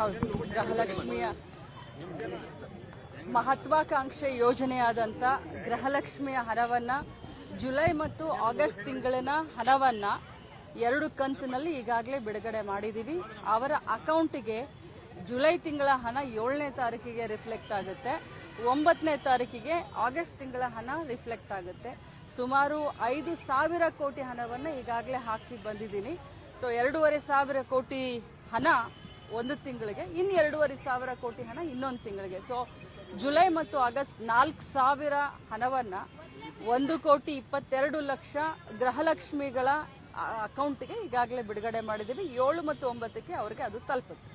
ಹೌದು, ಗೃಹಲಕ್ಷ್ಮಿಯ ಮಹತ್ವಾಕಾಂಕ್ಷೆ ಯೋಜನೆಯಾದಂಥ ಗೃಹಲಕ್ಷ್ಮಿಯ ಹಣವನ್ನು ಜುಲೈ ಮತ್ತು ಆಗಸ್ಟ್ ತಿಂಗಳಿನ ಹಣವನ್ನು ಎರಡು ಕಂತಿನಲ್ಲಿ ಈಗಾಗಲೇ ಬಿಡುಗಡೆ ಮಾಡಿದ್ದೀವಿ ಅವರ ಅಕೌಂಟಿಗೆ ಜುಲೈ ತಿಂಗಳ ಹಣ ಏಳನೇ ತಾರೀಕಿಗೆ ರಿಫ್ಲೆಕ್ಟ್ ಆಗುತ್ತೆ. ಒಂಬತ್ತನೇ ತಾರೀಕಿಗೆ ಆಗಸ್ಟ್ ತಿಂಗಳ ಹಣ ರಿಫ್ಲೆಕ್ಟ್ ಆಗುತ್ತೆ. ಸುಮಾರು ಐದು ಸಾವಿರ ಕೋಟಿ ಹಣವನ್ನು ಈಗಾಗಲೇ ಹಾಕಿ ಬಂದಿದ್ದೀನಿ. ಸೊ ಎರಡೂವರೆ ಸಾವಿರ ಕೋಟಿ ಹಣ ಒಂದು ತಿಂಗಳಿಗೆ ಇನ್ನು ಎರಡೂವರೆ ಸಾವಿರ ಕೋಟಿ ಹಣ ಇನ್ನೊಂದು ತಿಂಗಳಿಗೆ. ಸೊ ಜುಲೈ ಮತ್ತು ಆಗಸ್ಟ್ ನಾಲ್ಕು ಸಾವಿರ ಹಣವನ್ನ ಒಂದು ಕೋಟಿ ಇಪ್ಪತ್ತೆರಡು ಲಕ್ಷ ಗೃಹಲಕ್ಷ್ಮಿಗಳ ಅಕೌಂಟ್ಗೆ ಈಗಾಗಲೇ ಬಿಡುಗಡೆ ಮಾಡಿದ್ದೀವಿ. ಏಳು ಮತ್ತು ಒಂಬತ್ತಕ್ಕೆ ಅವರಿಗೆ ಅದು ತಲುಪುತ್ತೆ.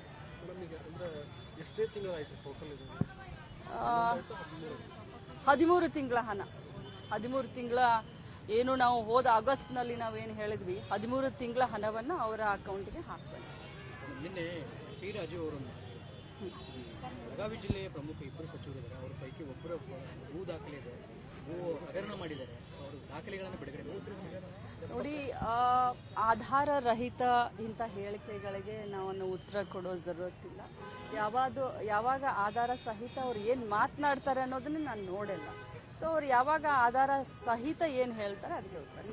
ಹದಿಮೂರು ತಿಂಗಳ ಹಣ. ಹದಿಮೂರು ತಿಂಗಳ ಏನು ನಾವು ಹೋದ ಆಗಸ್ಟ್ನಲ್ಲಿ ಏನು ಹೇಳಿದ್ವಿ ಹದಿಮೂರು ತಿಂಗಳ ಹಣವನ್ನ ಅವರ ಅಕೌಂಟ್ಗೆ ಹಾಕ್ತಾರೆ ನಿನ್ನೆ ಟಿ ರಾಜು ಅವರನ್ನು ಬೆಳಗಾವಿ ಜಿಲ್ಲೆಯ ಪ್ರಮುಖ ಇಬ್ಬರು ಸಚಿವರಿದ್ದಾರೆ. ಅವರ ಪೈಕಿ ಒಬ್ಬರ ಭೂ ದಾಖಲೆ ಇದೆ. ಭೂ ಹಗರಣ ಮಾಡಿದ್ದಾರೆ. ಅವರು ದಾಖಲೆಗಳನ್ನು ಬಿಡುಗಡೆ ನೋಡಿ ಆಧಾರ ರಹಿತ ಇಂಥ ಹೇಳಿಕೆಗಳಿಗೆ ನಾವು ಉತ್ತರ ಕೊಡೋ ಜರುರತ್ತಿಲ್ಲ. ಯಾವಾಗ ಯಾವಾಗ ಆಧಾರ ಸಹಿತ ಅವ್ರು ಏನು ಮಾತನಾಡ್ತಾರೆ ಅನ್ನೋದನ್ನ ನಾನು ನೋಡಿಲ್ಲ. ಸೊ ಅವ್ರು ಯಾವಾಗ ಆಧಾರ ಸಹಿತ ಏನು ಹೇಳ್ತಾರೆ ಅದಕ್ಕೆ ಉತ್ತರ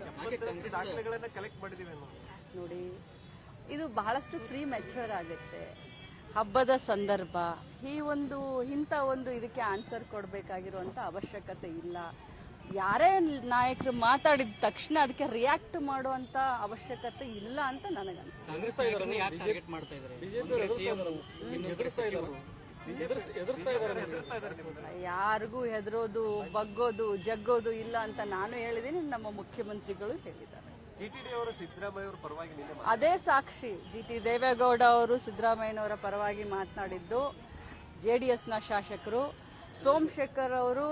ನೋಡಿ ಇದು ಬಹಳಷ್ಟು ಪ್ರೀ ಮೆಚ್ಯೂರ್ ಆಗುತ್ತೆ. ಹಬ್ಬದ ಸಂದರ್ಭ ಈ ಒಂದು ಇಂಥ ಒಂದು ಇದಕ್ಕೆ ಆನ್ಸರ್ ಕೊಡಬೇಕಾಗಿರುವಂಥ ಅವಶ್ಯಕತೆ ಇಲ್ಲ. ಯಾರೇ ನಾಯಕರು ಮಾತಾಡಿದ ತಕ್ಷಣ ಅದಕ್ಕೆ ರಿಯಾಕ್ಟ್ ಮಾಡುವಂತ ಅವಶ್ಯಕತೆ ಇಲ್ಲ ಅಂತ ನನಗನ್ಸುತ್ತೆ. ಯಾರಿಗೂ ಹೆದರೋದು ಬಗ್ಗೋದು ಜಗ್ಗೋದು ಇಲ್ಲ ಅಂತ ನಾನು ಹೇಳಿದ್ದೀನಿ ನಮ್ಮ ಮುಖ್ಯಮಂತ್ರಿಗಳು ಹೇಳಿದ್ದಾರೆ. ಅದೇ ಸಾಕ್ಷಿ ಜಿ ಟಿ ದೇವೇಗೌಡ ಅವರು ಸಿದ್ದರಾಮಯ್ಯನವರ ಪರವಾಗಿ ಮಾತನಾಡಿದ್ದು ಜೆ ಡಿ ಎಸ್ನ ಶಾಸಕರು ಸೋಮಶೇಖರ್ ಅವರು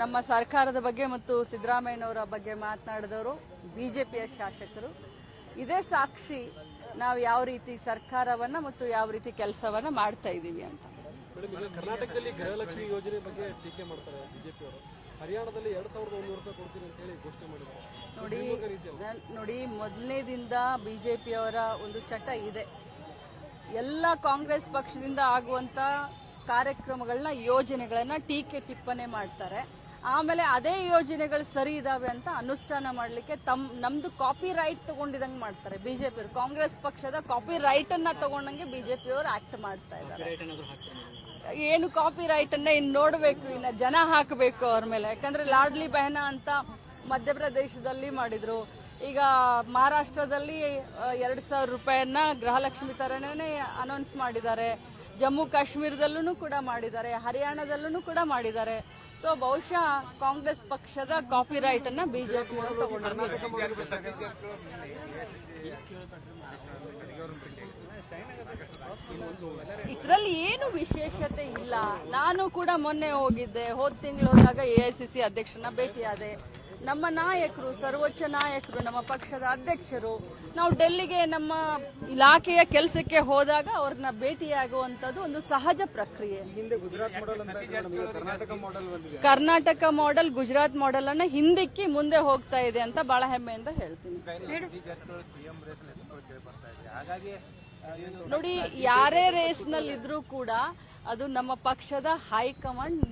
ನಮ್ಮ ಸರ್ಕಾರದ ಬಗ್ಗೆ ಮತ್ತು ಸಿದ್ದರಾಮಯ್ಯನವರ ಬಗ್ಗೆ ಮಾತನಾಡಿದವರು ಬಿಜೆಪಿಯ ಶಾಸಕರು. ಇದೇ ಸಾಕ್ಷಿ ನಾವು ಯಾವ ರೀತಿ ಸರ್ಕಾರವನ್ನ ಮತ್ತು ಯಾವ ರೀತಿ ಕೆಲಸವನ್ನ ಮಾಡ್ತಾ ಇದ್ದೀವಿ ಅಂತ. ಕರ್ನಾಟಕದಲ್ಲಿ ಗೃಹಲಕ್ಷ್ಮಿ ಯೋಜನೆ ಬಗ್ಗೆ ಟೀಕೆ ಮಾಡ್ತಾರೆ ಬಿಜೆಪಿ ಅವರು. ಹರಿಯಾಣದಲ್ಲಿ ಎರಡ್ ಸಾವಿರದ ಒಂದೂರು ರೂಪಾಯಿ ಕೊಡ್ತೀನಿ ಅಂತ ಹೇಳಿ ಘೋಷಣೆ ಮಾಡಿದ್ದಾರೆ. ನೋಡಿ ನೋಡಿ ಮೊದಲನೇ ನಾನ್- ನೋಡಿ ಮೊದಲನೇದಿಂದ ಬಿಜೆಪಿಯವರ ಒಂದು ಚಟ ಇದೆ. ಎಲ್ಲ ಕಾಂಗ್ರೆಸ್ ಪಕ್ಷದಿಂದ ಆಗುವಂತ ಕಾರ್ಯಕ್ರಮಗಳನ್ನ ಯೋಜನೆಗಳನ್ನ ಟೀಕೆ ಟಿಪ್ಪಣೆ ಮಾಡ್ತಾರೆ. ಆಮೇಲೆ ಅದೇ ಯೋಜನೆಗಳು ಸರಿ ಇದಾವೆ ಅಂತ ಅನುಷ್ಠಾನ ಮಾಡ್ಲಿಕ್ಕೆ ತಮ್ ನಮ್ದು ಕಾಪಿ ರೈಟ್ ತಗೊಂಡಿದಂಗೆ ಮಾಡ್ತಾರೆ ಬಿಜೆಪಿ ಕಾಂಗ್ರೆಸ್ ಪಕ್ಷದ ಕಾಪಿ ರೈಟ್ ಅನ್ನ ತಗೊಂಡಂಗೆ ಬಿಜೆಪಿಯವರು ಆಕ್ಟ್ ಮಾಡ್ತಾ ಇದ್ದಾರೆ ಏನು ಕಾಪಿ ರೈಟ್ ಅನ್ನ ಇನ್ನು ನೋಡಬೇಕು ಇನ್ನ ಜನ ಹಾಕಬೇಕು ಅವ್ರ ಮೇಲೆ. ಯಾಕಂದ್ರೆ ಲಾಡ್ಲಿ ಬಹನ ಅಂತ ಮಧ್ಯಪ್ರದೇಶದಲ್ಲಿ ಮಾಡಿದ್ರು. ಈಗ ಮಹಾರಾಷ್ಟ್ರದಲ್ಲಿ ಎರಡು ಎರಡ್ ಸಾವಿರ ರೂಪಾಯಿಯನ್ನ ಗೃಹಲಕ್ಷ್ಮಿ ತರನೇ ಅನೌನ್ಸ್ ಮಾಡಿದ್ದಾರೆ. ಜಮ್ಮು ಕಾಶ್ಮೀರದಲ್ಲೂ ಕೂಡ ಮಾಡಿದ್ದಾರೆ ಹರಿಯಾಣದಲ್ಲೂ ಕೂಡ ಮಾಡಿದ್ದಾರೆ. ಸೊ ಬಹುಶಃ ಕಾಂಗ್ರೆಸ್ ಪಕ್ಷದ ಕಾಪಿ ರೈಟ್ ಅನ್ನ ಬಿಜೆಪಿ ಇದ್ರಲ್ಲಿ ಏನು ವಿಶೇಷತೆ ಇಲ್ಲ. ನಾನು ಕೂಡ ಮೊನ್ನೆ ಹೋಗಿದ್ದೆ. ಹೋದ ತಿಂಗಳು ಹೋದಾಗ ಎಐಸಿಸಿ ಅಧ್ಯಕ್ಷನ ಭೇಟಿಯಾದೆ. ನಮ್ಮ ನಾಯಕರು ಸರ್ವೋಚ್ಚ ನಾಯಕರು ನಮ್ಮ ಪಕ್ಷದ ಅಧ್ಯಕ್ಷರು ನಾವು ಡೆಲ್ಲಿಗೆ ನಮ್ಮ ಇಲಾಖೆಯ ಕೆಲಸಕ್ಕೆ ಹೋದಾಗ ಅವ್ರನ್ನ ಭೇಟಿಯಾಗುವಂತದ್ದು ಒಂದು ಸಹಜ ಪ್ರಕ್ರಿಯೆ. ಕರ್ನಾಟಕ ಮಾಡೆಲ್ ಗುಜರಾತ್ ಮಾಡೆಲ್ ಅನ್ನ ಹಿಂದಿಕ್ಕಿ ಮುಂದೆ ಹೋಗ್ತಾ ಇದೆ ಅಂತ ಬಹಳ ಹೆಮ್ಮೆಯಿಂದ ಹೇಳ್ತೀನಿ. ನೋಡಿ ಯಾರೇ ರೇಸ್ನಲ್ಲಿ ಇದ್ರೂ ಕೂಡ ಅದು ನಮ್ಮ ಪಕ್ಷದ ಹೈಕಮಾಂಡ್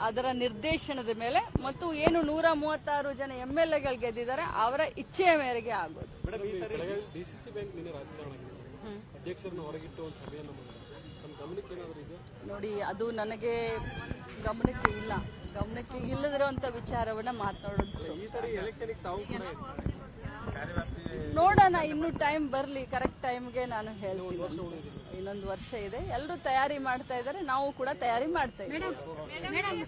ಅದರ ನಿರ್ದೇಶನದ ಮೇಲೆ ಮತ್ತು ಏನು ನೂರ ಮೂವತ್ತಾರು ಜನ ಎಂ ಎಲ್ ಎಗಳು ಗೆದ್ದಿದ್ದಾರೆ ಅವರ ಇಚ್ಛೆಯ ಮೇರೆಗೆ ಆಗೋದು. ನೋಡಿ ಅದು ನನಗೆ ಗಮನಕ್ಕೆ ಇಲ್ಲ. ಗಮನಕ್ಕೆ ಇಲ್ಲದಿರುವಂತ ವಿಚಾರವನ್ನ ಮಾತನಾಡೋದು ಸು- ಈ ತರ ಎಲೆಕ್ಷನ್ಗೆ ತಾವು ಕೂಡ ನೋಡೋಣ, ಇನ್ನು ಟೈಮ್ ಬರ್ಲಿ ಕರೆಕ್ಟ್ ಟೈಮ್ಗೆ ನಾನು ಹೇಳ್ತೀನಿ. ಇನ್ನೊಂದು ವರ್ಷ ಇದೆ. ಎಲ್ಲರೂ ತಯಾರಿ ಮಾಡ್ತಾ ಇದ್ದಾರೆ. ನಾವು ಕೂಡ ತಯಾರಿ ಮಾಡ್ತಾ ಇದ್ದೀವಿ.